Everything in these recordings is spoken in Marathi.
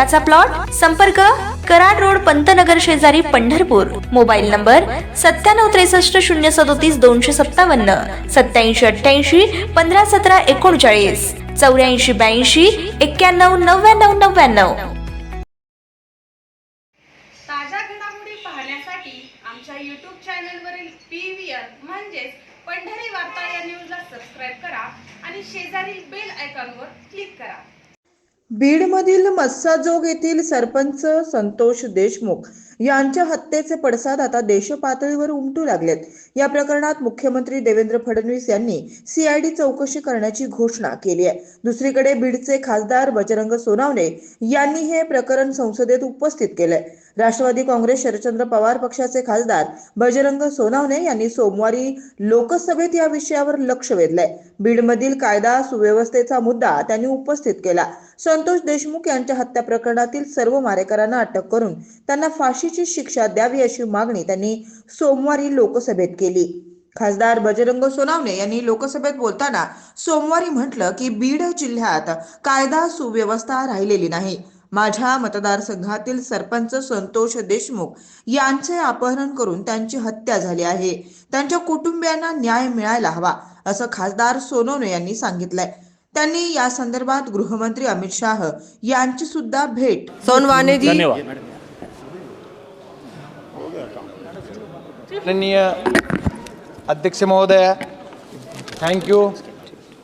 हक्काचा प्लॉट संपर्क कराड रोड पंतनगर शेजारी पंढरपूर. मोबाईल नंबर सत्त्याण्णव त्रेसष्ट शून्य सदोतीस दोनशे सत्तावन्न. सत्याऐंशी अठ्ठ्याऐंशी पंधरा सतरा एकोणचाळीस. चौऱ्याऐंशी ब्याऐंशी एक्क्याण्णव नव्याण्णव नव्याण्णव. ताज्या घडामोडी पाहण्यासाठी आमच्या यूट्यूब चॅनलवरील पी व्ही आर म्हणजेच पंढरी वार्ता या न्यूजला सबस्क्राईब करा आणि शेजारील बेल आयकॉनवर क्लिक करा. बीडमधील मस्साजोग येथील सरपंच संतोष देशमुख यांच्या हत्येचे पडसाद आता देशपातळीवर उमटू लागलेत. या प्रकरणात मुख्यमंत्री देवेंद्र फडणवीस यांनी सीआयडी चौकशी करण्याची घोषणा केली आहे. दुसरीकडे बीडचे खासदार बजरंग सोनावणे यांनी हे प्रकरण संसदेत उपस्थित केलंय. राष्ट्रवादी काँग्रेस शरदचंद्र पवार पक्षाचे खासदार बजरंग सोनावणे यांनी सोमवारी लोकसभेत या विषयावर लक्ष वेधलंय. बीडमधील कायदा सुव्यवस्थेचा मुद्दा त्यांनी उपस्थित केला. संतोष देशमुख यांच्या हत्या प्रकरणातील सर्व मारेकरांना अटक करून त्यांना फाशीची शिक्षा द्यावी अशी मागणी त्यांनी सोमवारी लोकसभेत केली. खासदार बजरंग सोनावणे यांनी लोकसभेत बोलताना सोमवारी म्हटलं की बीड जिल्ह्यात कायदा सुव्यवस्था राहिलेली नाही. माझ्या मतदारसंघातील सरपंच संतोष देशमुख यांचे अपहरण करून त्यांची हत्या झाली आहे. त्यांच्या कुटुंबियांना न्याय मिळायला हवा असं खासदार सोनवणे यांनी सांगितलंय. त्यांनी या संदर्भात गृहमंत्री अमित शाह यांची सुद्धा भेट सोनवाने जी धन्यवाद. माननीय अध्यक्ष महोदय थैंक यू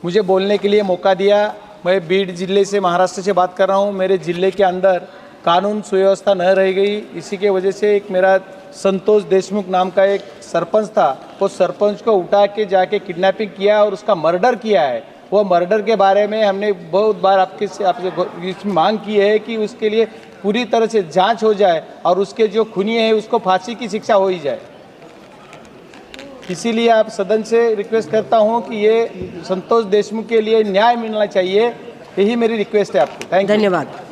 मुझे बोलने के लिए मौका दिया. मैं बीड ज़िले से महाराष्ट्र से बात कर रहा हूँ। मेरे ज़िले के अंदर कानून सुव्यवस्था न रह गई। इसी के वजह से एक मेरा संतोष देशमुख नाम का एक सरपंच था। वो सरपंच को उठा के जाके किडनैपिंग किया और उसका मर्डर किया है। वो मर्डर के बारे में हमने बहुत बार आपके से आपसे इसमें मांग की है कि उसके लिए पूरी तरह से जाँच हो जाए और उसके जो खूनी है उसको फांसी की शिक्षा हो ही जाए। इसीलिए आप सदन से रिक्वेस्ट करता हूं कि ये संतोष देशमुख के लिए न्याय मिलना चाहिए। यही मेरी रिक्वेस्ट है आपको। थैंक यू धन्यवाद।